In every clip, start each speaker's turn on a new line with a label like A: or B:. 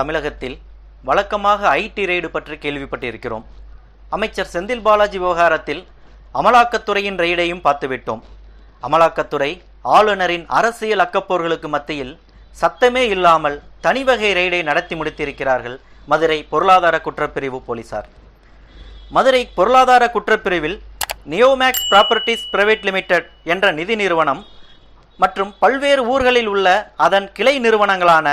A: தமிழகத்தில் வழக்கமாக IT raid பற்றி கேள்விப்பட்டிருக்கிறோம். அமைச்சர் செந்தில் பாலாஜி விவகாரத்தில் அமலாக்கத்துறையின் ரெய்டையும் பார்த்துவிட்டோம். அமலாக்கத்துறை ஆளுநரின் அரசியல் அக்கப்போர்களுக்கு மத்தியில் சத்தமே இல்லாமல் தனிவகை ரெய்டை நடத்தி முடித்திருக்கிறார்கள் மதுரை பொருளாதார குற்றப்பிரிவு போலீசார். மதுரை பொருளாதார குற்றப்பிரிவில் நியோமேக்ஸ் ப்ராப்பர்ட்டிஸ் பிரைவேட் லிமிடெட் என்ற நிதி நிறுவனம் மற்றும் பல்வேறு ஊர்களில் உள்ள அதன் கிளை நிறுவனங்களான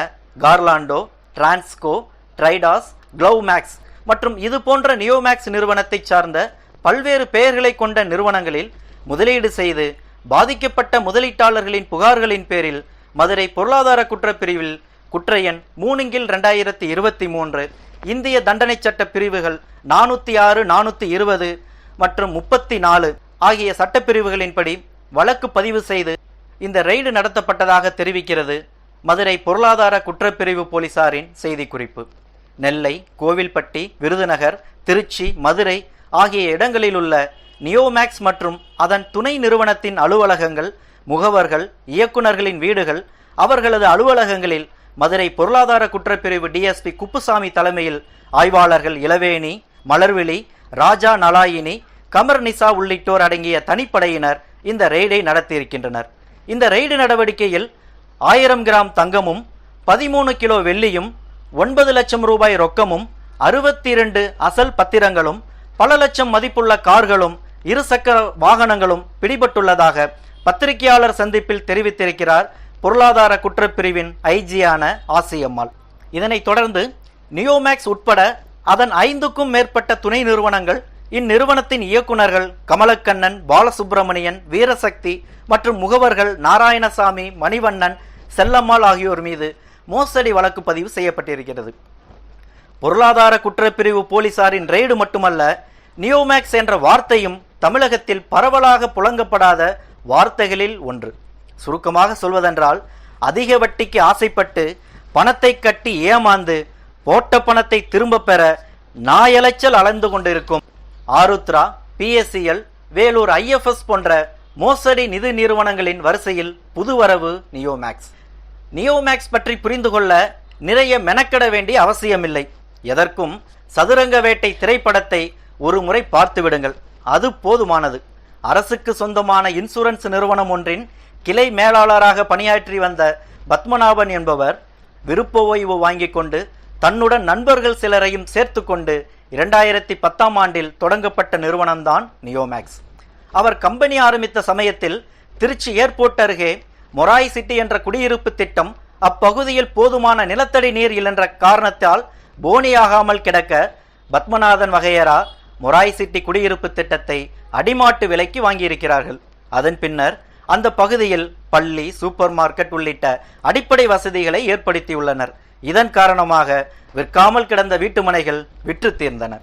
A: கார்லாண்டோ டிரான்ஸ்கோ ட்ரைடாஸ் க்ளவ்மேக்ஸ் மற்றும் இது போன்ற நியோமேக்ஸ் நிறுவனத்தைச் சார்ந்த பல்வேறு பெயர்களை கொண்ட நிறுவனங்களில் முதலீடு செய்து பாதிக்கப்பட்ட முதலீட்டாளர்களின் புகார்களின் பேரில் மதுரை பொருளாதார குற்றப்பிரிவில் குற்ற எண் மூணுங்கில் ரெண்டாயிரத்தி இருபத்தி மூன்று இந்திய தண்டனை சட்ட பிரிவுகள் நானூற்றி ஆறு நானூற்றி இருபது மற்றும் முப்பத்தி நாலு ஆகிய சட்டப்பிரிவுகளின்படி வழக்கு பதிவு செய்து இந்த ரெய்டு நடத்தப்பட்டதாக தெரிவிக்கிறது. மதுரை பொருளாதார குற்றப்பிரிவு போலீசாரின் செய்திக்குறிப்பு. நெல்லை கோவில்பட்டி விருதுநகர் திருச்சி மதுரை ஆகிய இடங்களில் உள்ள நியோமேக்ஸ் மற்றும் அதன் துணை நிறுவனத்தின் அலுவலகங்கள் முகவர்கள் இயக்குநர்களின் வீடுகள் அவர்களது அலுவலகங்களில் மதுரை பொருளாதார குற்றப்பிரிவு டிஎஸ்பி குப்புசாமி தலைமையில் ஆய்வாளர்கள் இளவேணி மலர்விழி ராஜா நலாயினி கமர் நிசா உள்ளிட்டோர் அடங்கிய தனிப்படையினர் இந்த ரெய்டை நடத்தியிருக்கின்றனர். இந்த ரெய்டு நடவடிக்கையில் ஆயிரம் கிராம் தங்கமும் பதிமூணு கிலோ வெள்ளியும் ஒன்பது லட்சம் ரூபாய் ரொக்கமும் அறுபத்தி இரண்டு அசல் பத்திரங்களும் பல லட்சம் மதிப்புள்ள கார்களும் இருசக்கர வாகனங்களும் பிடிபட்டுள்ளதாக பத்திரிகையாளர் சந்திப்பில் தெரிவித்திருக்கிறார் பொருளாதார குற்றப்பிரிவின் ஐஜியான ஆசியம்மாள். இதனைத் தொடர்ந்து நியோமேக்ஸ் உட்பட அதன் ஐந்துக்கும் மேற்பட்ட துணை நிறுவனங்கள் இந்நிறுவனத்தின் இயக்குனர்கள் கமலக்கண்ணன் பாலசுப்பிரமணியன் வீரசக்தி மற்றும் முகவர்கள் நாராயணசாமி மணிவண்ணன் செல்லம்மாள் ஆகியோர் மீது மோசடி வழக்கு பதிவு செய்யப்பட்டிருக்கிறது. பொருளாதார குற்றப்பிரிவு போலீசாரின் ரெய்டு மட்டுமல்ல நியோமேக்ஸ் என்ற வார்த்தையும் தமிழகத்தில் பரவலாக புழங்கப்படாத வார்த்தைகளில் ஒன்று. சுருக்கமாக சொல்வதென்றால் அதிக வட்டிக்கு ஆசைப்பட்டு பணத்தை கட்டி ஏமாந்து போட்ட பணத்தை திரும்ப பெற நாயலைச்சல் அளந்து கொண்டிருக்கும் ஆருத்ரா பிஎஸ்சிஎல் வேலூர் ஐஎஃப்எஸ் போன்ற மோசடி நிதி நிறுவனங்களின் வரிசையில் புதுவரவு நியோமேக்ஸ். நியோமேக்ஸ் பற்றி புரிந்து கொள்ள நிறைய மெனக்கெட வேண்டிய அவசியமில்லை. எதற்கும் சதுரங்க வேட்டை திரைப்படத்தை ஒரு முறை பார்த்து விடுங்கள். அது போதுமானது. அரசுக்கு சொந்தமான இன்சூரன்ஸ் நிறுவனம் ஒன்றின் கிளை மேலாளராக பணியாற்றி வந்த பத்மநாபன் என்பவர் விருப்ப ஓய்வு வாங்கிக் கொண்டு தன்னுடன் நண்பர்கள் சிலரையும் சேர்த்து கொண்டு இரண்டாயிரத்தி பத்தாம் ஆண்டில் தொடங்கப்பட்ட நிறுவனம்தான் நியோமேக்ஸ். அவர் கம்பெனி ஆரம்பித்த சமயத்தில் திருச்சி ஏர்போர்ட் அருகே மொராய் சிட்டி என்ற குடியிருப்பு திட்டம் அப்பகுதியில் போதுமான நிலத்தடி நீர் இல்லென்ற காரணத்தால் போனியாகாமல் கிடக்க பத்மநாதன் வகையரா மொராய் சிட்டி குடியிருப்பு திட்டத்தை அடிமாட்டு விலைக்கு வாங்கியிருக்கிறார்கள். அதன் பின்னர் அந்த பகுதியில் பள்ளி சூப்பர் மார்க்கெட் உள்ளிட்ட அடிப்படை வசதிகளை ஏற்படுத்தியுள்ளனர். இதன் காரணமாக விற்காமல் கிடந்த வீட்டுமனைகள் விற்று தீர்ந்தன.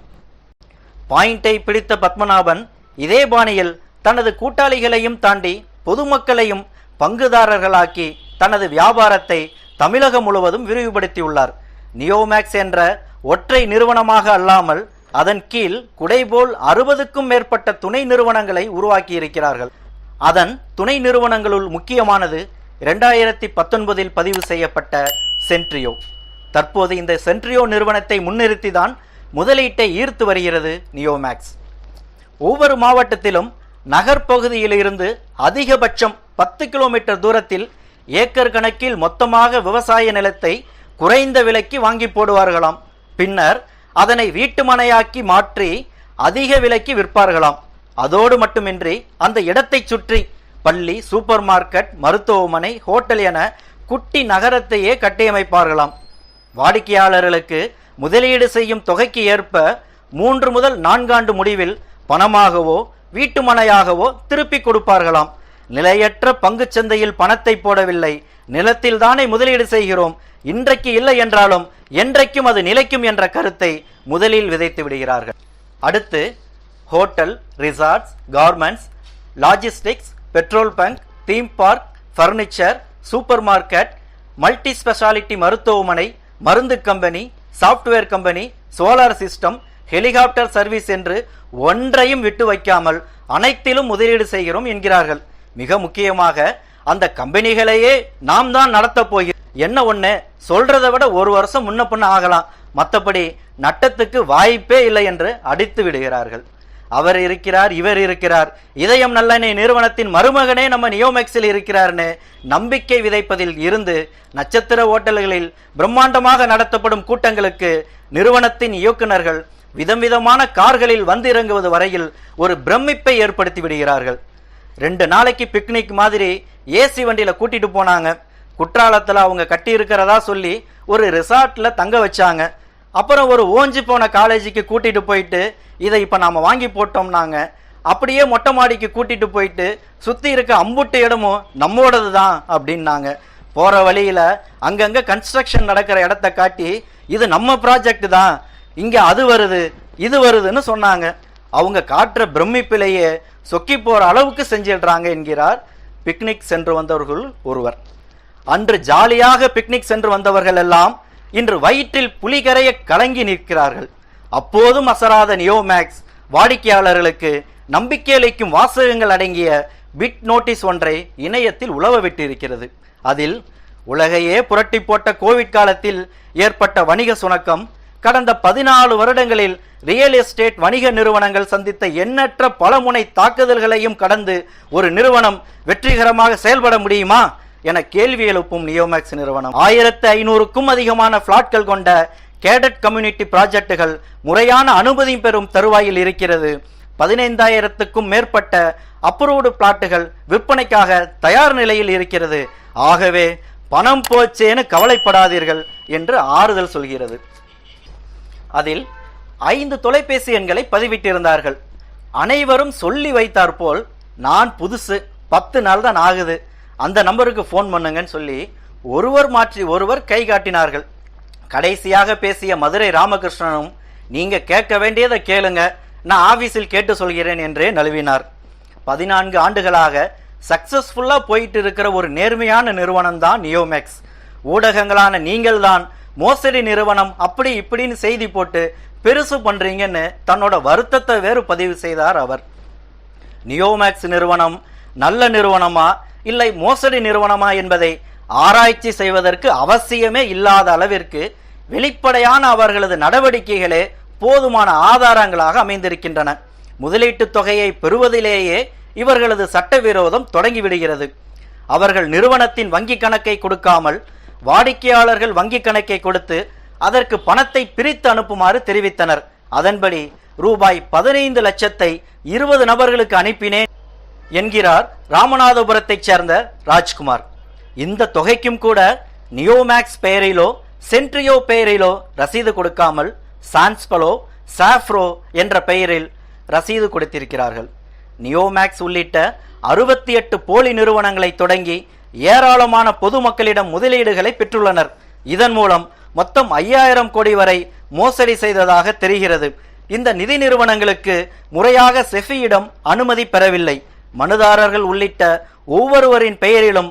A: பாயிண்டை பிடித்த பத்மநாபன் இதே பாணியில் தனது கூட்டாளிகளையும் தாண்டி பொதுமக்களையும் பங்குதாரர்களாக்கி தனது வியாபாரத்தை தமிழகம் முழுவதும் விரிவுபடுத்தியுள்ளார். நியோமேக்ஸ் என்ற ஒற்றை நிறுவனமாக அல்லாமல் அதன் கீழ் குடைபோல் அறுபதுக்கும் மேற்பட்ட துணை நிறுவனங்களை உருவாக்கியிருக்கிறார்கள். அதன் துணை நிறுவனங்களுள் முக்கியமானது இரண்டாயிரத்தி பத்தொன்பதில் பதிவு செய்யப்பட்ட சென்ட்ரியோ. தற்போது இந்த சென்ட்ரியோ நிறுவனத்தை முன்னிறுத்திதான் முதலீட்டை ஈர்த்து வருகிறது நியோமேக்ஸ். ஒவ்வொரு மாவட்டத்திலும் நகர்ப்பகுதியிலிருந்து அதிகபட்சம் பத்து கிலோமீட்டர் தூரத்தில் ஏக்கர் கணக்கில் மொத்தமாக விவசாய நிலத்தை குறைந்த விலைக்கு வாங்கி போடுவார்களாம். பின்னர் அதனை வீட்டுமனையாக்கி மாற்றி அதிக விலைக்கு விற்பார்களாம். அதோடு மட்டுமின்றி அந்த இடத்தைச் சுற்றி பள்ளி சூப்பர் மார்க்கெட் மருத்துவமனை ஹோட்டல் என குட்டி நகரத்தையே கட்டியமைப்பார்களாம். வாடிக்கையாளர்களுக்கு முதலீடு செய்யும் தொகைக்கு ஏற்ப மூன்று முதல் நான்காண்டு முடிவில் பணமாகவோ வீட்டுமனையாகவோ திருப்பி கொடுப்பார்களாம். நிலையற்ற பங்கு சந்தையில் பணத்தை போடவில்லை. நிலத்தில் தானே முதலீடு செய்கிறோம். இன்றைக்கு இல்லை என்றாலும் என்றைக்கும் அது நிலைக்கும் என்ற கருத்தை முதலில் விதைத்து விடுகிறார்கள். அடுத்து hotel resorts garments logistics petrol bunk theme park furniture supermarket multi speciality மருத்துவமனை மருந்து company software company solar system helicopter service என்று ஒன்றையும் விட்டு வைக்காமல் அனைத்திலும் முதலீடு செய்கிறோம் என்கிறார்கள். மிக முக்கியமாக அந்த கம்பெனிகளையே நாம் தான் நடத்தப் போகிறோம். என்ன ஒன்று சொல்றதை விட ஒரு வருஷம் முன்ன பின்ன ஆகலாம். மற்றபடி நட்டத்துக்கு வாய்ப்பே இல்லை என்று அடித்து விடுகிறார்கள். அவர் இருக்கிறார் இவர் இருக்கிறார். இதயம் நல்லெண்ணெய் நிறுவனத்தின் மருமகனே நம்ம நியோமெக்ஸில் இருக்கிறார்னு நம்பிக்கை விதைப்பதில் இருந்து நட்சத்திர ஓட்டல்களில் பிரம்மாண்டமாக நடத்தப்படும் கூட்டங்களுக்கு நிறுவனத்தின் இயக்குனர்கள் விதம் விதமான கார்களில் வந்து இறங்குவது வரையில் ஒரு பிரமிப்பை ஏற்படுத்தி விடுகிறார்கள். ரெண்டு நாளைக்கு பிக்னிக் மாதிரி ஏசி வண்டியில கூட்டிட்டு போனாங்க. குற்றாலத்தில் அவங்க கட்டி இருக்கிறதா சொல்லி ஒரு ரிசார்ட்ல தங்க வச்சாங்க. அப்புறம் ஒரு ஓஞ்சி போன காலேஜுக்கு கூட்டிகிட்டு போயிட்டு இதை இப்போ நாம் வாங்கி போட்டோம்னாங்க. அப்படியே மொட்டை மாடிக்கு கூட்டிகிட்டு போயிட்டு சுற்றி இருக்க அம்புட்டு இடமும் நம்மோடது தான் அப்படின்னாங்க. போகிற வழியில் அங்கங்கே கன்ஸ்ட்ரக்ஷன் நடக்கிற இடத்த காட்டி இது நம்ம ப்ராஜெக்ட் தான். இங்கே அது வருது இது வருதுன்னு சொன்னாங்க. அவங்க காட்டுற பிரமிப்பிலேயே சொக்கி போகிற அளவுக்கு செஞ்சிடுறாங்க என்கிறார் பிக்னிக் சென்று வந்தவர்கள் ஒருவர். அன்று ஜாலியாக பிக்னிக் சென்று வந்தவர்கள் எல்லாம் இன்று வயிற்றில் புலிகரைய கலங்கி நிற்கிறார்கள். அப்போதும் அசராத நியோமேக்ஸ் வாடிக்கையாளர்களுக்கு நம்பிக்கை அளிக்கும் வாசகங்கள் அடங்கிய பிட் நோட்டீஸ் ஒன்றை இணையத்தில் உழவ விட்டிருக்கிறது அதில் உலகையே புரட்டி போட்ட கோவிட் காலத்தில் ஏற்பட்ட வணிக சுணக்கம் கடந்த பதினாலு வருடங்களில் ரியல் எஸ்டேட் வணிக நிறுவனங்கள் சந்தித்த எண்ணற்ற பலமுனை தாக்குதல்களையும் கடந்து ஒரு நிறுவனம் வெற்றிகரமாக செயல்பட முடியுமா? என கேள்வி எழுப்பும் நியோமேக்ஸ் நிறுவனம். ஆயிரத்து ஐநூறுக்கும் அதிகமான பிளாட்கள் கொண்ட கேடட் கம்யூனிட்டி ப்ராஜெக்டுகள் முறையான அனுமதி பெறும் தருவாயில் இருக்கிறது. பதினைந்தாயிரத்துக்கும் மேற்பட்ட அப்ரூவ்டு பிளாட்டுகள் விற்பனைக்காக தயார் நிலையில் இருக்கிறது. ஆகவே பணம் போச்சேன்னு கவலைப்படாதீர்கள் என்று ஆறுதல் சொல்கிறது. அதில் ஐந்து தொலைபேசி எண்களை பதிவிட்டிருந்தார்கள். அனைவரும் சொல்லி வைத்தாற்போல் நான் புதுசு பத்து நாள் தான் ஆகுது. அந்த நம்பருக்கு ஃபோன் பண்ணுங்கன்னு சொல்லி ஒருவர் மாற்றி ஒருவர் கை காட்டினார்கள். கடைசியாக பேசிய மதுரை ராமகிருஷ்ணனும் நீங்க கேட்க வேண்டியதை கேளுங்க. நான் ஆஃபீஸில் கேட்டு சொல்கிறேன் என்றே நழுவினார். பதினான்கு ஆண்டுகளாக சக்சஸ்ஃபுல்லாக போயிட்டு இருக்கிற ஒரு நேர்மையான நிறுவனம் தான் நியோமேக்ஸ் ஊடகங்களான நீங்கள் தான் மோசடி நிறுவனம் அப்படி இப்படின்னு செய்தி போட்டு பெருசு பண்ணுறீங்கன்னு தன்னோட வருத்தத்தை வேறு பதிவு செய்தார் அவர். நியோமேக்ஸ் நிறுவனம் நல்ல நிறுவனமா இல்லை மோசடி நிறுவனமா என்பதை ஆராய்ச்சி செய்வதற்கு அவசியமே இல்லாத அளவிற்கு வெளிப்படையான அவர்களது நடவடிக்கைகளே போதுமான ஆதாரங்களாக அமைந்திருக்கின்றன. முதலீட்டு தொகையை பெறுவதிலேயே இவர்களது சட்டவிரோதம் தொடங்கிவிடுகிறது. அவர்கள் நிறுவனத்தின் வங்கி கணக்கை கொடுக்காமல் வாடிக்கையாளர்கள் வங்கி கணக்கை கொடுத்து அதற்கு பணத்தை பிரித்து அனுப்புமாறு தெரிவித்தனர். அதன்படி ரூபாய் பதினைந்து லட்சத்தை இருபது நபர்களுக்கு அனுப்பினேன். என்கிறார் ராமநாதபுரத்தைச் சேர்ந்த ராஜ்குமார். இந்த தொகைக்கும் கூட நியோமேக்ஸ் பெயரிலோ சென்ட்ரியோ பெயரிலோ ரசீது கொடுக்காமல் சான்ஸ்பலோ சாஃப்ரோ என்ற பெயரில் ரசீது கொடுத்திருக்கிறார்கள். நியோமேக்ஸ் உள்ளிட்ட அறுபத்தி எட்டு போலி நிறுவனங்களை தொடங்கி ஏராளமான பொதுமக்களிடம் முதலீடுகளை பெற்றுள்ளனர். இதன் மூலம் மொத்தம் ஐயாயிரம் கோடி வரை மோசடி செய்ததாக தெரிகிறது. இந்த நிதி நிறுவனங்களுக்கு முறையாக செஃபியிடம் அனுமதி பெறவில்லை. மனுதாரர்கள் உள்ளிட்ட ஒவ்வொருவரின் பெயரிலும்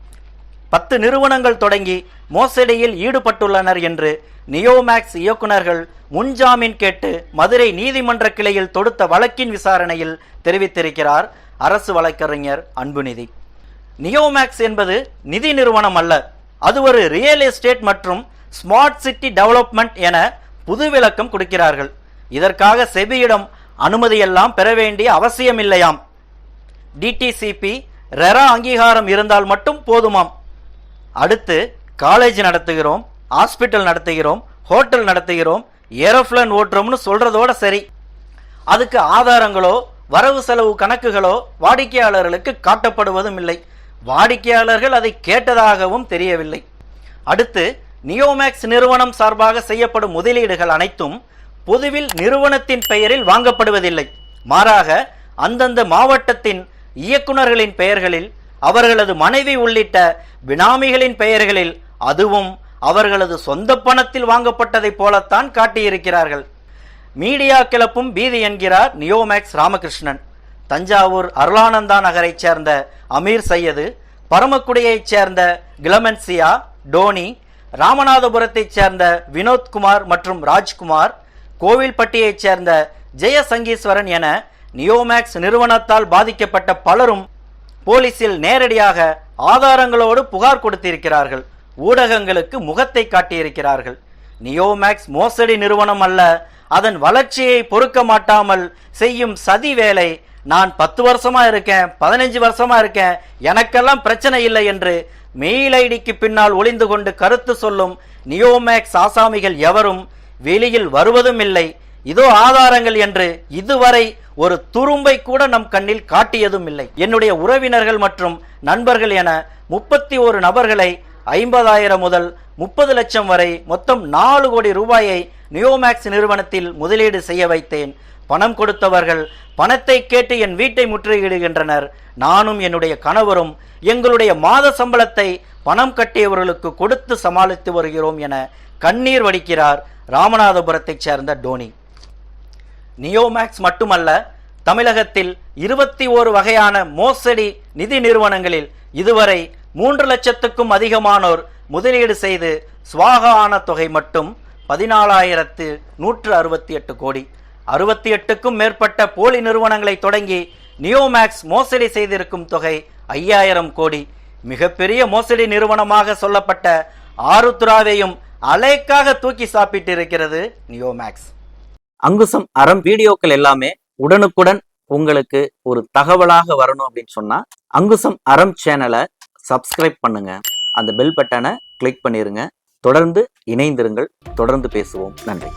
A: பத்து நிறுவனங்கள் தொடங்கி மோசடியில் ஈடுபட்டுள்ளனர் என்று நியோமேக்ஸ் இயக்குனர்கள் முன்ஜாமீன் கேட்டு மதுரை நீதிமன்ற கிளையில் தொடுத்த வழக்கின் விசாரணையில் தெரிவித்திருக்கிறார் அரசு வழக்கறிஞர் அன்புநிதி. நியோமேக்ஸ் என்பது நிதி நிறுவனம் அல்ல. அது ஒரு ரியல் எஸ்டேட் மற்றும் ஸ்மார்ட் சிட்டி டெவலப்மெண்ட் என புது விளக்கம் கொடுக்கிறார்கள். இதற்காக செபியிடம் அனுமதியெல்லாம் பெற வேண்டிய அவசியமில்லையாம். டிடிசிபி ரெரா அங்கீகாரம் இருந்தால் மட்டும் போதுமாம். அடுத்து காலேஜ் நடத்துகிறோம் ஹாஸ்பிட்டல் நடத்துகிறோம் ஹோட்டல் நடத்துகிறோம் ஏரோப்ளேன் ஓட்டுறோம்னு சொல்றதோட சரி. அதுக்கு ஆதாரங்களோ வரவு செலவு கணக்குகளோ வாடிக்கையாளர்களுக்கு காட்டப்படுவதும் இல்லை. வாடிக்கையாளர்கள் அதை கேட்டதாகவும் தெரியவில்லை. அடுத்து நியோமேக்ஸ் நிறுவனம் சார்பாக செய்யப்படும் முதலீடுகள் அனைத்தும் பொதுவில் நிறுவனத்தின் பெயரில் வாங்கப்படுவதில்லை. மாறாக அந்தந்த மாவட்டத்தின் இயக்குனர்களின் பெயர்களில் அவர்களது மனைவி உள்ளிட்ட பினாமிகளின் பெயர்களில் அதுவும் அவர்களது சொந்த பணத்தில் வாங்கப்பட்டதைப் போலத்தான் காட்டியிருக்கிறார்கள். மீடியா கிளப்பும் பீதி என்கிறார் நியோமேக்ஸ் ராமகிருஷ்ணன். தஞ்சாவூர் அருளானந்தா நகரைச் சேர்ந்த அமீர் சையது பரமக்குடியைச் சேர்ந்த கிளமன்சியா டோனி ராமநாதபுரத்தைச் சேர்ந்த வினோத்குமார் மற்றும் ராஜ்குமார் கோவில்பட்டியைச் சேர்ந்த ஜெயசங்கீஸ்வரன் என நியோமேக்ஸ் நிறுவனத்தால் பாதிக்கப்பட்ட பலரும் போலீசில் நேரடியாக ஆதாரங்களோடு புகார் கொடுத்திருக்கிறார்கள். ஊடகங்களுக்கு முகத்தை காட்டியிருக்கிறார்கள். நியோமேக்ஸ் மோசடி நிறுவனம் அல்ல அதன் வளர்ச்சியை பொறுக்க மாட்டாமல் செய்யும் சதி வேலை நான் பத்து வருஷமா இருக்கேன் பதினஞ்சு வருஷமா இருக்கேன் எனக்கெல்லாம் பிரச்சனை இல்லை என்று மெயில் ஐடிக்கு பின்னால் ஒளிந்து கொண்டு கருத்து சொல்லும் நியோமேக்ஸ் ஆசாமிகள் எவரும் வெளியில் வருவதும் இல்லை. இதோ ஆதாரங்கள் என்று இதுவரை ஒரு துரும்பை கூட நம் கண்ணில் காட்டியதும் இல்லை. என்னுடைய உறவினர்கள் மற்றும் நண்பர்கள் என முப்பத்தி ஒரு நபர்களை ஐம்பதாயிரம் முதல் முப்பது லட்சம் வரை மொத்தம் நாலு கோடி ரூபாயை நியோமேக்ஸ் நிறுவனத்தில் முதலீடு செய்ய வைத்தேன். பணம் கொடுத்தவர்கள் பணத்தை கேட்டு என் வீட்டை முற்றுகையிடுகின்றனர். நானும் என்னுடைய கணவரும் எங்களுடைய மாத சம்பளத்தை பணம் கட்டியவர்களுக்கு கொடுத்து சமாளித்து வருகிறோம் என கண்ணீர் வடிக்கிறார் ராமநாதபுரத்தைச் சேர்ந்த டோனி. நியோமேக்ஸ் மட்டுமல்ல தமிழகத்தில் இருபத்தி ஓரு வகையான மோசடி நிதி நிறுவனங்களில் இதுவரை மூன்று லட்சத்துக்கும் அதிகமானோர் முதலீடு செய்து ஸ்வாகா ஆன தொகை மட்டும் பதினாலாயிரத்து நூற்று அறுபத்தி எட்டு கோடி. அறுபத்தி எட்டுக்கும் மேற்பட்ட போலி நிறுவனங்களை தொடங்கி நியோமேக்ஸ் மோசடி செய்திருக்கும் தொகை ஐயாயிரம் கோடி. மிகப்பெரிய மோசடி நிறுவனமாக சொல்லப்பட்ட ஆருத்ராவையும் அலைக்காக தூக்கி சாப்பிட்டிருக்கிறது நியோமேக்ஸ். அங்குசம் அறம் வீடியோக்கள் எல்லாமே உடனுக்குடன் உங்களுக்கு ஒரு தகவலாக வரணும் அப்படின்னு சொன்னா அங்குசம் அறம் சேனலை சப்ஸ்கிரைப் பண்ணுங்க. அந்த பெல் பட்டனை கிளிக் பண்ணிருங்க. தொடர்ந்து இணைந்திருங்கள். தொடர்ந்து பேசுவோம். நன்றி.